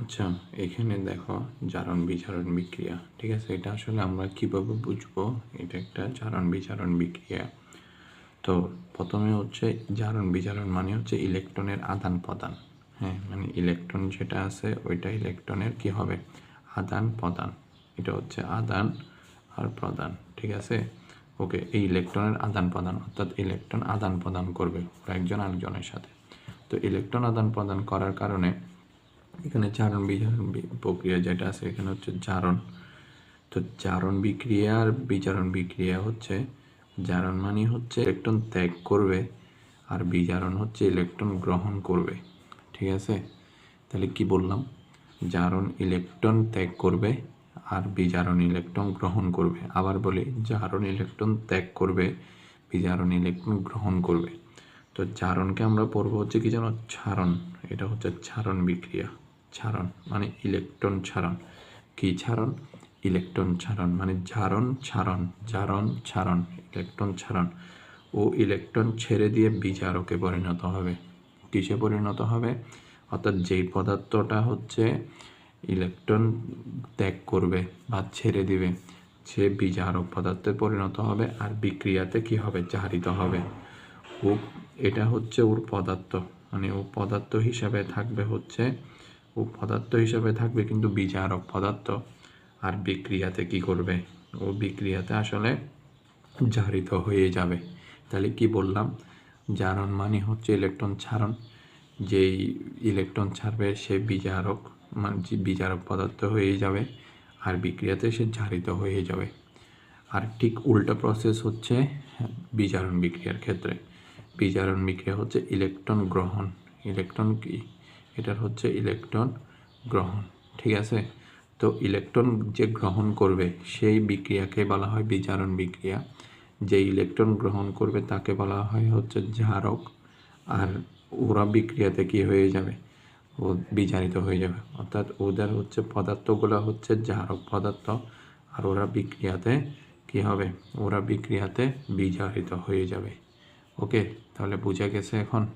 আচ্ছা এখানে দেখো জারণ বিচারণ বিক্রিয়া, ঠিক আছে? এটা আসলে আমরা কীভাবে বুঝব? এটা একটা জারণ বিচারণ বিক্রিয়া। তো প্রথমে হচ্ছে জারণ বিচারণ মানে হচ্ছে ইলেকট্রনের আদান প্রদান। হ্যাঁ মানে ইলেকট্রন যেটা আছে, ওইটা ইলেকট্রনের কি হবে? আদান প্রদান। এটা হচ্ছে আদান আর প্রদান, ঠিক আছে? ওকে, এই ইলেকট্রনের আদান প্রদান, অর্থাৎ ইলেকট্রন আদান প্রদান করবে একজন আরেকজনের সাথে। তো ইলেকট্রন আদান প্রদান করার কারণে এখানে চারণ বিচারণ প্রক্রিয়া যেটা আছে, এখানে হচ্ছে জারণ। তো জারণ বিক্রিয়া আর বিজারণ বিক্রিয়া হচ্ছে, জারণ মানে হচ্ছে ইলেকট্রন ত্যাগ করবে আর বিজারণ হচ্ছে ইলেকট্রন গ্রহণ করবে। ঠিক আছে? তাহলে কি বললাম? জারণ ইলেকট্রন ত্যাগ করবে আর বিজারণ ইলেকট্রন গ্রহণ করবে। আবার বলি, জারণ ইলেকট্রন ত্যাগ করবে, বিজারণ ইলেকট্রন গ্রহণ করবে। তো জারণকে আমরা পড়ব হচ্ছে কি জানো? ছারণ। এটা হচ্ছে ছারণ বিক্রিয়া। ছারণ মানে ইলেকট্রন ছারণ কি ছারণ ইলেকট্রন ছারণ মানে জারণ ছারণ জারণ ছারণ ইলেকট্রন ছারণ ও ইলেকট্রন ছেড়ে দিয়ে বিজারকে পরিণত হবে। কিসে পরিণত হবে? অর্থাৎ যেই পদার্থটা হচ্ছে ইলেকট্রন ত্যাগ করবে বা ছেড়ে দিবে, সে বিজারক পদার্থে পরিণত হবে আর বিক্রিয়াতে কি হবে? জারিত হবে। ও, এটা হচ্ছে ওর পদার্থ মানে ও পদার্থ হিসাবে থাকবে হচ্ছে পদার্থ হিসাবে থাকবে, কিন্তু বিজারক পদার্থ। আর বিক্রিয়াতে কি করবে? ও বিক্রিয়াতে আসলে জারিত হয়ে যাবে। তাহলে কি বললাম? জারণ মানে হচ্ছে ইলেকট্রন ছাড়ন। যেই ইলেকট্রন ছাড়বে, সে বিজারক মানে যে বিজারক পদার্থ হয়ে যাবে আর বিক্রিয়াতে সে জারিত হয়ে যাবে। আর ঠিক উল্টা প্রসেস হচ্ছে বিজারণ বিক্রিয়ার ক্ষেত্রে। বিজারণ বিক্রিয়া হচ্ছে ইলেকট্রন গ্রহণ। ইলেকট্রন কি? এটার হচ্ছে ইলেকট্রন গ্রহণ, ঠিক আছে? তো ইলেকট্রন যে গ্রহণ করবে, সেই বিক্রিয়াকে বলা হয় বিজারণ বিক্রিয়া। যে ইলেকট্রন গ্রহণ করবে, তাকে বলা হয় হচ্ছে জারক আর ওরা বিক্রিয়াতে কি হয়ে যাবে? ও বিজারিত হয়ে যাবে। অর্থাৎ ওদের হচ্ছে পদার্থগুলো হচ্ছে জারক পদার্থ। আর ওরা বিক্রিয়াতে কি হবে? ওরা বিক্রিয়াতে বিজারিত হয়ে যাবে। ওকে? তাহলে বোঝা গেছে এখন?